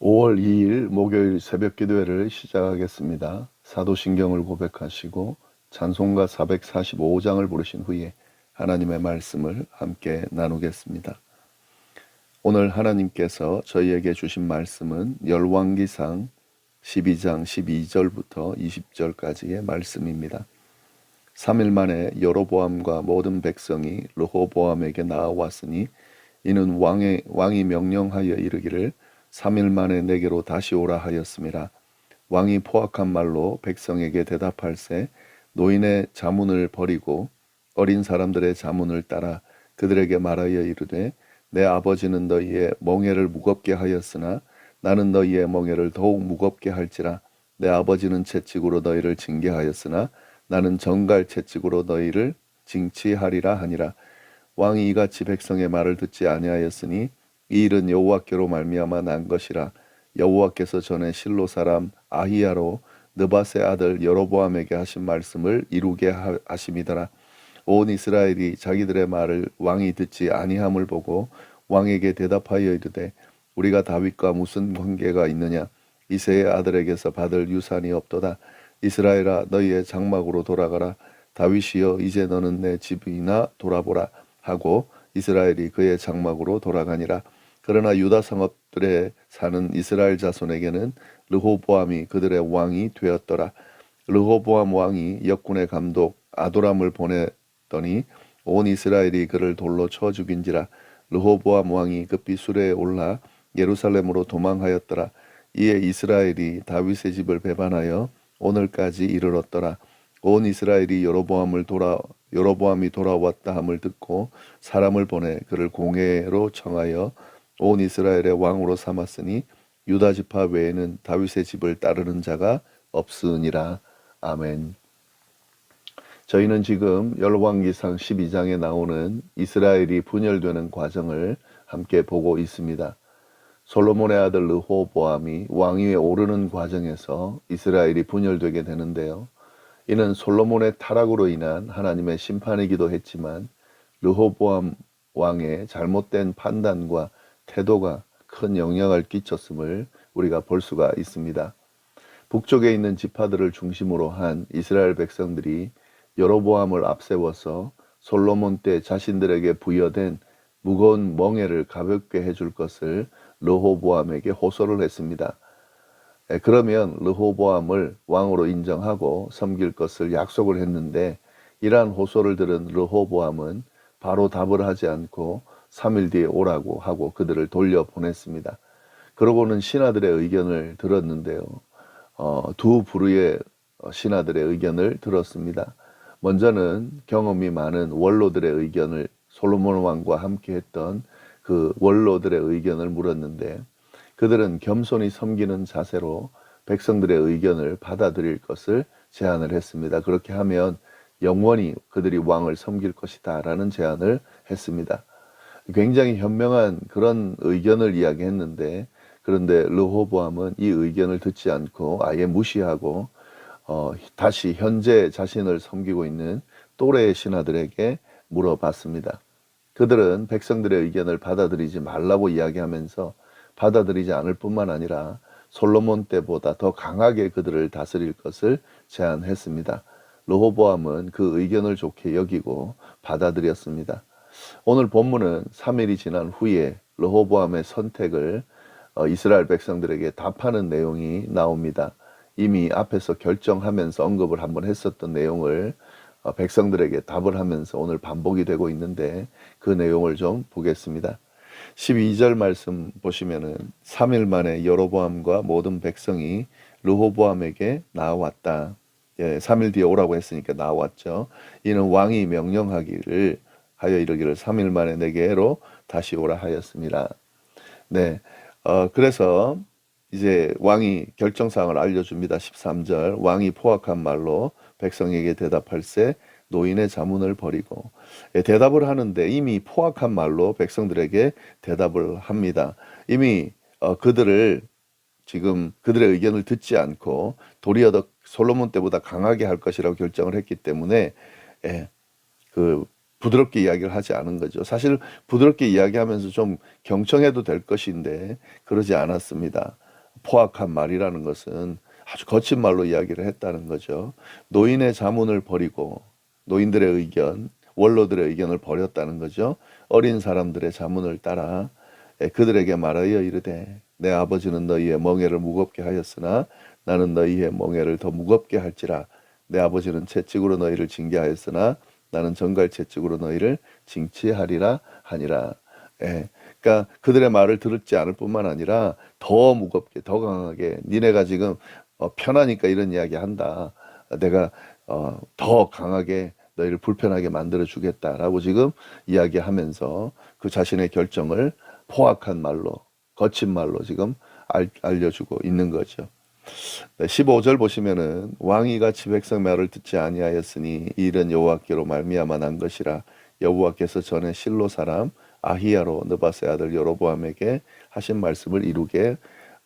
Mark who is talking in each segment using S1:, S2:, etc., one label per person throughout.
S1: 5월 2일 목요일 새벽 기도회를 시작하겠습니다. 사도신경을 고백하시고 찬송가 445장을 부르신 후에 하나님의 말씀을 함께 나누겠습니다. 오늘 하나님께서 저희에게 주신 말씀은 열왕기상 12장 12절부터 20절까지의 말씀입니다. 3일 만에 여로보암과 모든 백성이 르호보암에게 나아왔으니 이는 왕의 왕이 명령하여 이르기를 3일 만에 내게로 다시 오라 하였습니다. 왕이 포악한 말로 백성에게 대답할세 노인의 자문을 버리고 어린 사람들의 자문을 따라 그들에게 말하여 이르되 내 아버지는 너희의 멍에를 무겁게 하였으나 나는 너희의 멍에를 더욱 무겁게 할지라 내 아버지는 채찍으로 너희를 징계하였으나 나는 정갈 채찍으로 너희를 징치하리라 하니라 왕이 이같이 백성의 말을 듣지 아니하였으니 이 일은 여호와께로 말미암아 난 것이라. 여호와께서 전에 실로 사람 아히야로 느바세 아들 여로보암에게 하신 말씀을 이루게 하- 하심이더라. 온 이스라엘이 자기들의 말을 왕이 듣지 아니함을 보고 왕에게 대답하여 이르되 우리가 다윗과 무슨 관계가 있느냐? 이세의 아들에게서 받을 유산이 없도다. 이스라엘아 너희의 장막으로 돌아가라. 다윗이여 이제 너는 내 집이나 돌아보라 하고 이스라엘이 그의 장막으로 돌아가니라 그러나 유다 성읍들에 사는 이스라엘 자손에게는 르호보암이 그들의 왕이 되었더라. 르호보암 왕이 역군의 감독 아도람을 보냈더니 온 이스라엘이 그를 돌로 쳐 죽인지라 르호보암 왕이 급히 수레에 올라 예루살렘으로 도망하였더라. 이에 이스라엘이 다윗의 집을 배반하여 오늘까지 이르렀더라. 온 이스라엘이 여로보암을 돌아 여로보암이 돌아왔다 함을 듣고 사람을 보내 그를 공회로 청하여 온 이스라엘의 왕으로 삼았으니 유다 지파 외에는 다윗의 집을 따르는 자가 없으니라 아멘. 저희는 지금 열왕기상 12장에 나오는 이스라엘이 분열되는 과정을 함께 보고 있습니다. 솔로몬의 아들 르호보암이 왕위에 오르는 과정에서 이스라엘이 분열되게 되는데요. 이는 솔로몬의 타락으로 인한 하나님의 심판이기도 했지만 르호보암 왕의 잘못된 판단과 태도가 큰 영향을 끼쳤음을 우리가 볼 수가 있습니다. 북쪽에 있는 지파들을 중심으로 한 이스라엘 백성들이 여로보암을 앞세워서 솔로몬 때 자신들에게 부여된 무거운 멍에를 가볍게 해줄 것을 르호보암에게 호소를 했습니다. 에, 그러면 르호보암을 왕으로 인정하고 섬길 것을 약속을 했는데 이러한 호소를 들은 르호보암은 바로 답을 하지 않고 3일 뒤에 오라고 하고 그들을 돌려 보냈습니다. 그러고는 신하들의 의견을 들었는데요. 어, 두 부류의 어, 신하들의 의견을 들었습니다. 먼저는 경험이 많은 원로들의 의견을 솔로몬 왕과 함께 했던 그 원로들의 의견을 물었는데 그들은 겸손히 섬기는 자세로 백성들의 의견을 받아들일 것을 제안을 했습니다. 그렇게 하면 영원히 그들이 왕을 섬길 것이다 라는 제안을 했습니다. 굉장히 현명한 그런 의견을 이야기했는데 그런데 르호보암은 이 의견을 듣지 않고 아예 무시하고 어, 다시 현재 자신을 섬기고 있는 또래의 신하들에게 물어봤습니다. 그들은 백성들의 의견을 받아들이지 말라고 이야기하면서 받아들이지 않을 뿐만 아니라 솔로몬 때보다 더 강하게 그들을 다스릴 것을 제안했습니다. 르호보암은 그 의견을 좋게 여기고 받아들였습니다. 오늘 본문은 3일이 지난 후에 르호보암의 선택을 어, 이스라엘 백성들에게 답하는 내용이 나옵니다. 이미 앞에서 결정하면서 언급을 한번 했었던 내용을 어, 백성들에게 답을 하면서 오늘 반복이 되고 있는데 그 내용을 좀 보겠습니다. 12절 말씀 보시면은 3일 만에 여로보암과 모든 백성이 르호보암에게 나왔다. 예, 3일 뒤에 오라고 했으니까 나왔죠. 이는 왕이 명령하기를 하여 이르기를 3일 만에 내게로 다시 오라 하였습니다. 네. 어, 그래서 이제 왕이 결정사항을 알려줍니다. 13절. 왕이 포악한 말로 백성에게 대답할세 노인의 자문을 버리고 예, 대답을 하는데 이미 포악한 말로 백성들에게 대답을 합니다. 이미 어, 그들을 지금 그들의 의견을 듣지 않고 도리어 더 솔로몬 때보다 강하게 할 것이라고 결정을 했기 때문에 예, 그 부드럽게 이야기를 하지 않은 거죠. 사실 부드럽게 이야기하면서 좀 경청해도 될 것인데 그러지 않았습니다. 포악한 말이라는 것은 아주 거친 말로 이야기를 했다는 거죠. 노인의 자문을 버리고 노인들의 의견, 원로들의 의견을 버렸다는 거죠. 어린 사람들의 자문을 따라 예, 그들에게 말하여 이르되 내 아버지는 너희의 멍에를 무겁게 하였으나 나는 너희의 멍에를 더 무겁게 할지라 내 아버지는 채찍으로 너희를 징계하였으나 나는 정갈 채찍으로 너희를 징치하리라 하니라. 예. 그러니까 그들의 말을 들었지 않을 뿐만 아니라 더 무겁게 더 강하게 니네가 지금 어, 편하니까 이런 이야기 한다. 내가 어, 더 강하게 너희를 불편하게 만들어 주겠다라고 지금 이야기하면서 그 자신의 결정을 포악한 말로 거친 말로 지금 알, 알려주고 있는 거죠. 네, 15절 보시면은 왕이 같이 백성 말을 듣지 아니하였으니 이 일은 여호와께로 말미암아 난 것이라 여호와께서 전에 실로 사람 아히야로 느바세 아들 여로보암에게 하신 말씀을 이루게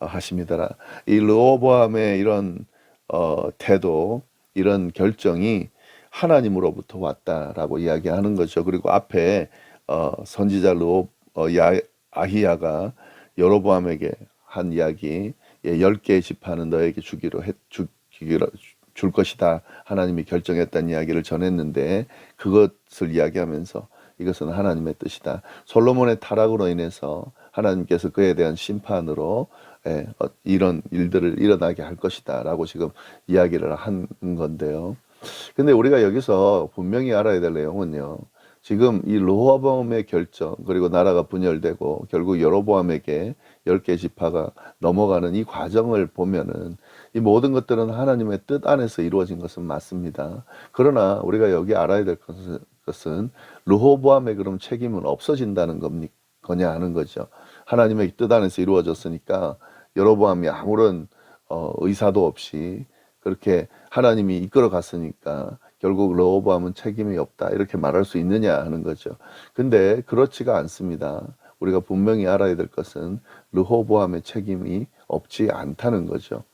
S1: 어, 하십니다라. 이 르호보암의 이런 어, 태도, 이런 결정이 하나님으로부터 왔다라고 이야기하는 거죠. 그리고 앞에 어, 선지자 르호 어, 야, 아히야가 여로보암에게 한 이야기, 예, 열 개의 지파는 너에게 주기로 했, 주, 주기로 줄 것이다. 하나님이 결정했다는 이야기를 전했는데 그것을 이야기하면서 이것은 하나님의 뜻이다. 솔로몬의 타락으로 인해서 하나님께서 그에 대한 심판으로 예, 어, 이런 일들을 일어나게 할 것이다라고 지금 이야기를 한 건데요. 근데 우리가 여기서 분명히 알아야 될 내용은요. 지금 이 로호밤의 결정 그리고 나라가 분열되고 결국 여로보암에게 열개 지파가 넘어가는 이 과정을 보면은 이 모든 것들은 하나님의 뜻 안에서 이루어진 것은 맞습니다. 그러나 우리가 여기 알아야 될 것은, 르호보암의 그럼 책임은 없어진다는 겁니까? 거냐 하는 거죠. 하나님의 뜻 안에서 이루어졌으니까 여로보암이 아무런 어, 의사도 없이 그렇게 하나님이 이끌어 갔으니까 결국 르호보암은 책임이 없다 이렇게 말할 수 있느냐 하는 거죠. 근데 그렇지가 않습니다. 우리가 분명히 알아야 될 것은 르호보암의 책임이 없지 않다는 거죠.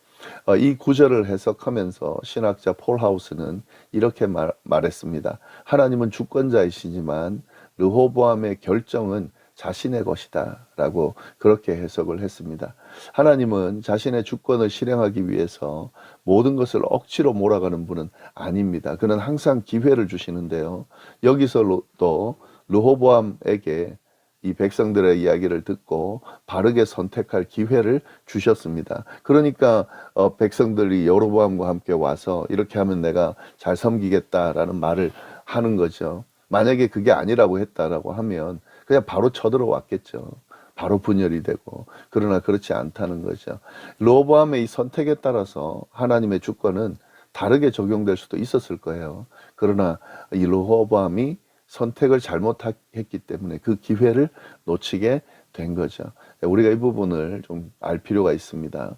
S1: 어, 이 구절을 해석하면서 신학자 폴 하우스는 이렇게 말, 말했습니다. 하나님은 주권자이시지만 르호보암의 결정은 자신의 것이다 라고 그렇게 해석을 했습니다. 하나님은 자신의 주권을 실행하기 위해서 모든 것을 억지로 몰아가는 분은 아닙니다. 그는 항상 기회를 주시는데요. 여기서도 르호보암에게 이 백성들의 이야기를 듣고 바르게 선택할 기회를 주셨습니다. 그러니까 어, 백성들이 여로보암과 함께 와서 이렇게 하면 내가 잘 섬기겠다라는 말을 하는 거죠. 만약에 그게 아니라고 했다라고 하면 그냥 바로 쳐들어왔겠죠. 바로 분열이 되고 그러나 그렇지 않다는 거죠. 로보암의 이 선택에 따라서 하나님의 주권은 다르게 적용될 수도 있었을 거예요. 그러나 이 로보암이 선택을 잘못했기 때문에 그 기회를 놓치게 된 거죠. 우리가 이 부분을 좀 알 필요가 있습니다.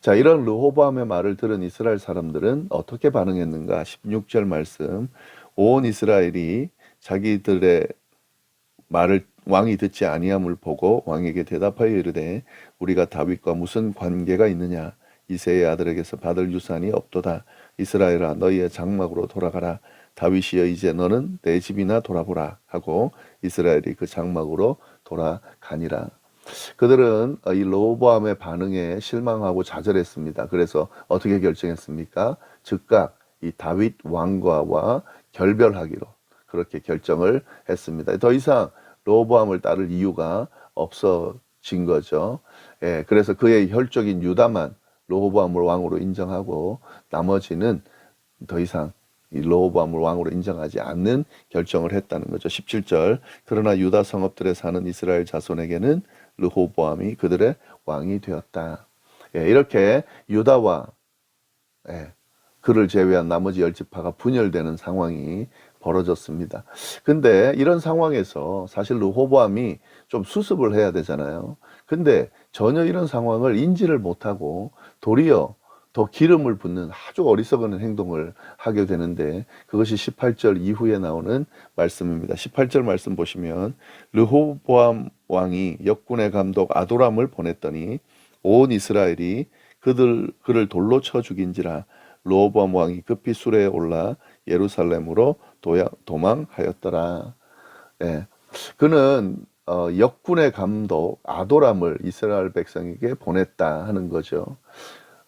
S1: 자, 이런 르호보암의 말을 들은 이스라엘 사람들은 어떻게 반응했는가? 16절 말씀. 온 이스라엘이 자기들의 말을 왕이 듣지 아니함을 보고 왕에게 대답하여 이르되 우리가 다윗과 무슨 관계가 있느냐 이세의 아들에게서 받을 유산이 없도다 이스라엘아 너희의 장막으로 돌아가라 다윗이여 이제 너는 내 집이나 돌아보라 하고 이스라엘이 그 장막으로 돌아가니라 그들은 이 로보암의 반응에 실망하고 좌절했습니다. 그래서 어떻게 결정했습니까? 즉각 이 다윗 왕과와 결별하기로 그렇게 결정을 했습니다. 더 이상 로보암을 따를 이유가 없어진 거죠. 예, 그래서 그의 혈족인 유다만 로보암을 왕으로 인정하고 나머지는 더 이상 이 로보암을 왕으로 인정하지 않는 결정을 했다는 거죠. 17절. 그러나 유다 성읍들에 사는 이스라엘 자손에게는 르호보암이 그들의 왕이 되었다. 예, 이렇게 유다와 예, 그를 제외한 나머지 열 지파가 분열되는 상황이 벌어졌습니다. 근데 이런 상황에서 사실 르호보암이 좀 수습을 해야 되잖아요. 근데 전혀 이런 상황을 인지를 못하고 도리어 더 기름을 붓는 아주 어리석은 행동을 하게 되는데 그것이 18절 이후에 나오는 말씀입니다. 18절 말씀 보시면 르호보암 왕이 역군의 감독 아도람을 보냈더니 온 이스라엘이 그들 그를 돌로 쳐 죽인지라 르호보암 왕이 급히 수레에 올라 예루살렘으로 도야, 도망하였더라. 예. 그는 어, 역군의 감독 아도람을 이스라엘 백성에게 보냈다 하는 거죠.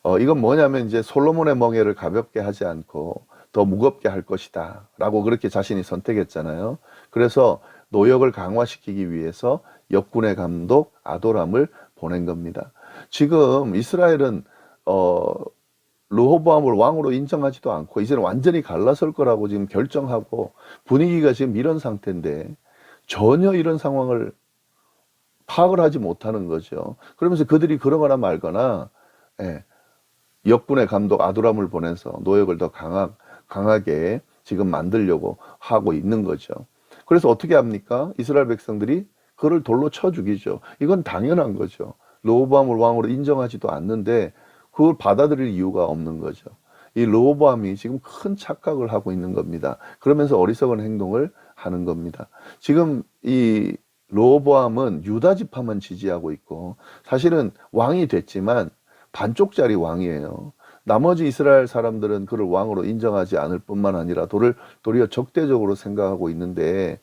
S1: 어, 이건 뭐냐면 이제 솔로몬의 멍에를 가볍게 하지 않고 더 무겁게 할 것이다. 라고 그렇게 자신이 선택했잖아요. 그래서 노역을 강화시키기 위해서 역군의 감독 아도람을 보낸 겁니다. 지금 이스라엘은 어, 르호보암을 왕으로 인정하지도 않고 이제는 완전히 갈라설 거라고 지금 결정하고 분위기가 지금 이런 상태인데 전혀 이런 상황을 파악을 하지 못하는 거죠. 그러면서 그들이 그러거나 말거나 예, 역군의 감독 아두람을 보내서 노역을 더 강하, 강하게 지금 만들려고 하고 있는 거죠. 그래서 어떻게 합니까? 이스라엘 백성들이 그를 돌로 쳐 죽이죠. 이건 당연한 거죠. 르호보암을 왕으로 인정하지도 않는데 그걸 받아들일 이유가 없는 거죠. 이 르호보암이 지금 큰 착각을 하고 있는 겁니다. 그러면서 어리석은 행동을 하는 겁니다. 지금 이 르호보암은 유다 지파만 지지하고 있고 사실은 왕이 됐지만 반쪽짜리 왕이에요. 나머지 이스라엘 사람들은 그를 왕으로 인정하지 않을 뿐만 아니라 도를 도리어 적대적으로 생각하고 있는데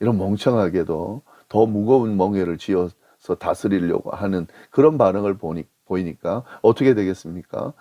S1: 이런 멍청하게도 더 무거운 멍에를 지어서 다스리려고 하는 그런 반응을 보니, 보이니까 어떻게 되겠습니까?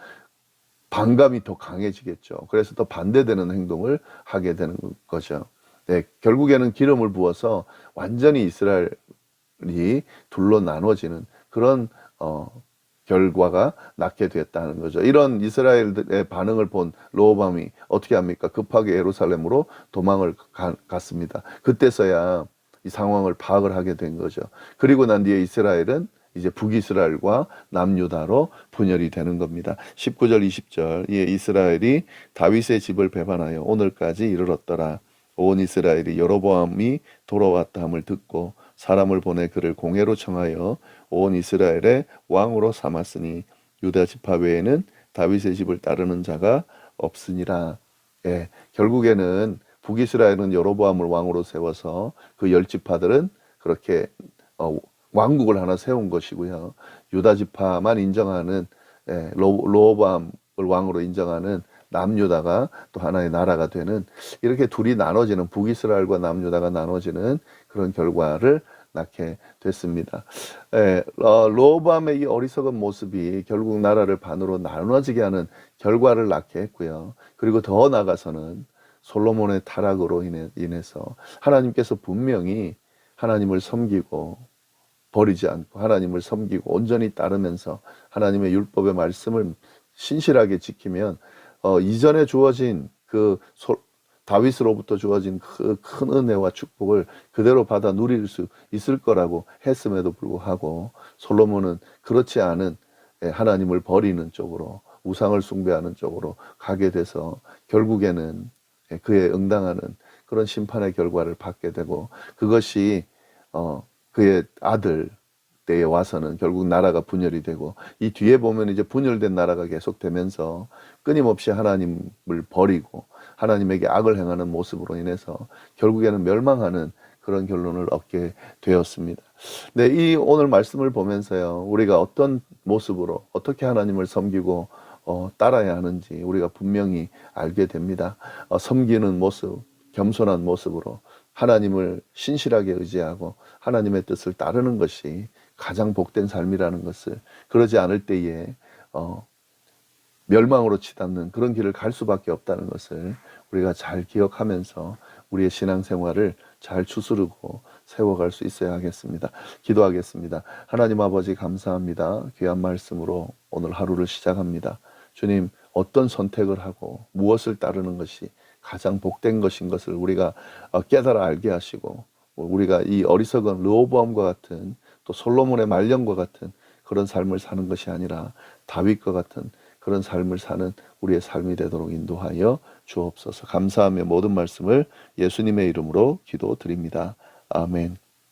S1: 반감이 더 강해지겠죠. 그래서 더 반대되는 행동을 하게 되는 거죠. 네, 결국에는 기름을 부어서 완전히 이스라엘이 둘로 나눠지는 그런 어, 결과가 낳게 됐다는 거죠. 이런 이스라엘의 반응을 본 로호밤이 어떻게 합니까? 급하게 예루살렘으로 도망을 가, 갔습니다. 그때서야 이 상황을 파악을 하게 된 거죠. 그리고 난 뒤에 이스라엘은 이제 북이스라엘과 남유다로 분열이 되는 겁니다. 19절 20절 예, 이스라엘이 다윗의 집을 배반하여 오늘까지 이르렀더라. 온 이스라엘이 여로보암이 돌아왔다 함을 듣고 사람을 보내 그를 공회로 청하여 온 이스라엘의 왕으로 삼았으니 유다 지파 외에는 다윗의 집을 따르는 자가 없으니라. 예, 결국에는 북이스라엘은 여로보암을 왕으로 세워서 그 열 지파들은 그렇게 어, 왕국을 하나 세운 것이고요. 유다 지파만 인정하는 예, 로, 로보암을 왕으로 인정하는 남유다가 또 하나의 나라가 되는 이렇게 둘이 나눠지는 북이스라엘과 남유다가 나눠지는 그런 결과를 낳게 됐습니다. 예, 어, 로보암의 이 어리석은 모습이 결국 나라를 반으로 나눠지게 하는 결과를 낳게 했고요. 그리고 더 나아가서는 솔로몬의 타락으로 인해, 인해서 하나님께서 분명히 하나님을 섬기고 버리지 않고 하나님을 섬기고 온전히 따르면서 하나님의 율법의 말씀을 신실하게 지키면 어, 이전에 주어진 그 소, 다윗으로부터 주어진 그 큰 은혜와 축복을 그대로 받아 누릴 수 있을 거라고 했음에도 불구하고 솔로몬은 그렇지 않은 예, 하나님을 버리는 쪽으로 우상을 숭배하는 쪽으로 가게 돼서 결국에는 예, 그에 응당하는 그런 심판의 결과를 받게 되고 그것이 어 그의 아들 때에 와서는 결국 나라가 분열이 되고 이 뒤에 보면 이제 분열된 나라가 계속되면서 끊임없이 하나님을 버리고 하나님에게 악을 행하는 모습으로 인해서 결국에는 멸망하는 그런 결론을 얻게 되었습니다. 네, 이 오늘 말씀을 보면서요, 우리가 어떤 모습으로 어떻게 하나님을 섬기고 어, 따라야 하는지 우리가 분명히 알게 됩니다. 어, 섬기는 모습, 겸손한 모습으로 하나님을 신실하게 의지하고 하나님의 뜻을 따르는 것이 가장 복된 삶이라는 것을 그러지 않을 때에 어, 멸망으로 치닫는 그런 길을 갈 수밖에 없다는 것을 우리가 잘 기억하면서 우리의 신앙생활을 잘 추스르고 세워갈 수 있어야 하겠습니다. 기도하겠습니다. 하나님 아버지 감사합니다. 귀한 말씀으로 오늘 하루를 시작합니다. 주님 어떤 선택을 하고 무엇을 따르는 것이 가장 복된 것인 것을 우리가 어, 깨달아 알게 하시고 우리가 이 어리석은 르호보암과 같은 또 솔로몬의 말년과 같은 그런 삶을 사는 것이 아니라 다윗과 같은 그런 삶을 사는 우리의 삶이 되도록 인도하여 주옵소서. 감사하며 모든 말씀을 예수님의 이름으로 기도드립니다. 아멘.